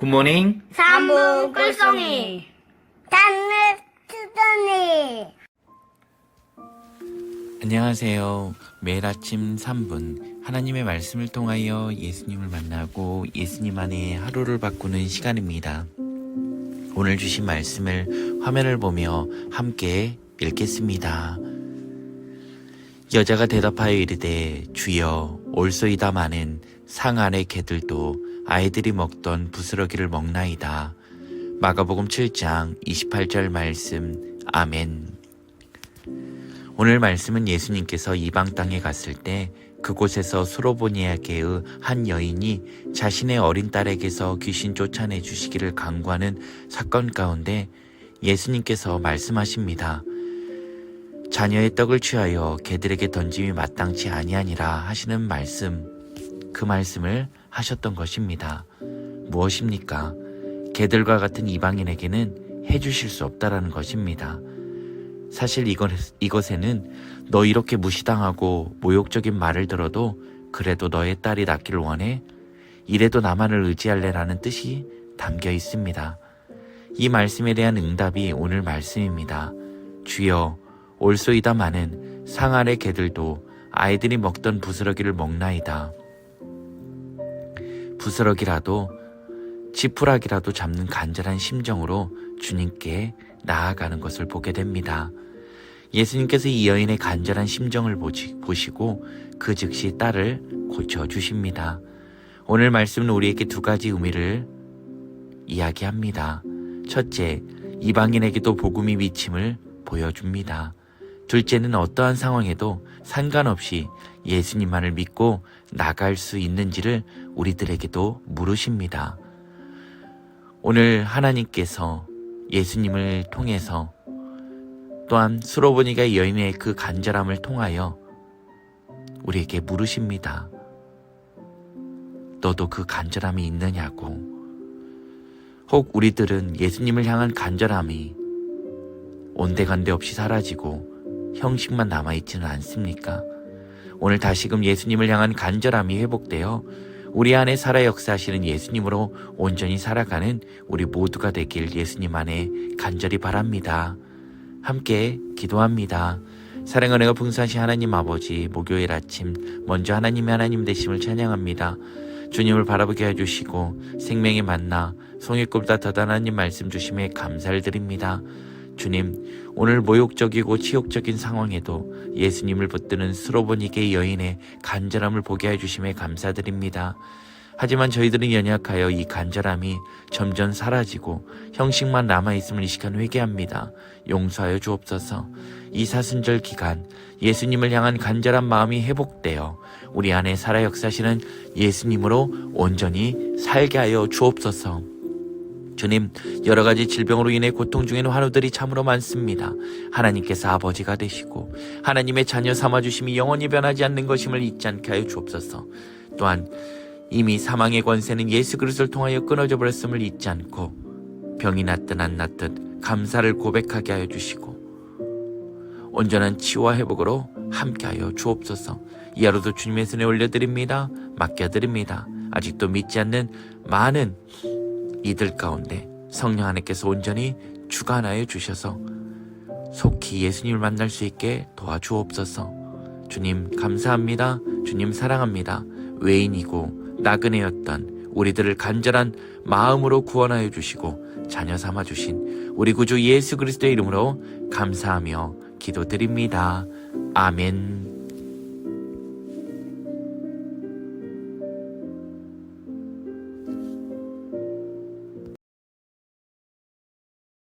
굿모닝. 삼부 꿀송이 단을 투더니 안녕하세요. 매일 아침 3분 하나님의 말씀을 통하여 예수님을 만나고 예수님 안에 하루를 바꾸는 시간입니다. 오늘 주신 말씀을 화면을 보며 함께 읽겠습니다. 여자가 대답하여 이르되 주여 올소이다 마는 상 안의 개들도 아이들이 먹던 부스러기를 먹나이다. 마가복음 7장 28절 말씀 아멘. 오늘 말씀은 예수님께서 이방 땅에 갔을 때 그곳에서 수로보니아계의 한 여인이 자신의 어린 딸에게서 귀신 쫓아내 주시기를 강구하는 사건 가운데 예수님께서 말씀하십니다. 자녀의 떡을 취하여 개들에게 던짐이 마땅치 아니하니라 하시는 말씀, 그 말씀을 하셨던 것입니다. 무엇입니까? 개들과 같은 이방인에게는 해주실 수 없다라는 것입니다. 사실 이것, 이것에는 너 이렇게 무시당하고 모욕적인 말을 들어도 그래도 너의 딸이 낫기를 원해? 이래도 나만을 의지할래라는 뜻이 담겨 있습니다. 이 말씀에 대한 응답이 오늘 말씀입니다. 주여, 올소이다 마는 상 아래 개들도 아이들이 먹던 부스러기를 먹나이다. 부스러기라도 지푸라기라도 잡는 간절한 심정으로 주님께 나아가는 것을 보게 됩니다. 예수님께서 이 여인의 간절한 심정을 보시, 보시고 그 즉시 딸을 고쳐주십니다. 오늘 말씀은 우리에게 두 가지 의미를 이야기합니다. 첫째, 이방인에게도 복음이 미침을 보여줍니다. 둘째는 어떠한 상황에도 상관없이 예수님만을 믿고 나갈 수 있는지를 우리들에게도 물으십니다. 오늘 하나님께서 예수님을 통해서 또한 수로보니가 여인의 그 간절함을 통하여 우리에게 물으십니다. 너도 그 간절함이 있느냐고. 혹 우리들은 예수님을 향한 간절함이 온데간데 없이 사라지고 형식만 남아있지는 않습니까? 오늘 다시금 예수님을 향한 간절함이 회복되어 우리 안에 살아 역사하시는 예수님으로 온전히 살아가는 우리 모두가 되길 예수님 안에 간절히 바랍니다. 함께 기도합니다. 사랑의 은혜가 풍성하신 하나님 아버지 목요일 아침 먼저 하나님의 하나님 되심을 찬양합니다. 주님을 바라보게 해주시고 생명의 만나 송이꿈보다 더단 하나님 말씀 주심에 감사를 드립니다. 주님, 오늘 모욕적이고 치욕적인 상황에도 예수님을 붙드는 스로보니게 여인의 간절함을 보게 해주심에 감사드립니다. 하지만 저희들은 연약하여 이 간절함이 점점 사라지고 형식만 남아있음을 이 시간 회개합니다. 용서하여 주옵소서. 이 사순절 기간 예수님을 향한 간절한 마음이 회복되어 우리 안에 살아 역사시는 예수님으로 온전히 살게 하여 주옵소서. 주님, 여러 가지 질병으로 인해 고통 중에는 환우들이 참으로 많습니다. 하나님께서 아버지가 되시고 하나님의 자녀 삼아 주심이 영원히 변하지 않는 것임을 잊지 않게 하여 주옵소서. 또한 이미 사망의 권세는 예수 그리스도를 통하여 끊어져 버렸음을 잊지 않고 병이 낫든 안 낫든 감사를 고백하게 하여 주시고 온전한 치유와 회복으로 함께하여 주옵소서. 이 하루도 주님의 손에 올려드립니다. 맡겨드립니다. 아직도 믿지 않는 많은 이들 가운데 성령 하나님께서 온전히 주관하여 주셔서 속히 예수님을 만날 수 있게 도와주옵소서. 주님 감사합니다. 주님 사랑합니다. 외인이고 나그네였던 우리들을 간절한 마음으로 구원하여 주시고 자녀 삼아 주신 우리 구주 예수 그리스도의 이름으로 감사하며 기도드립니다. 아멘.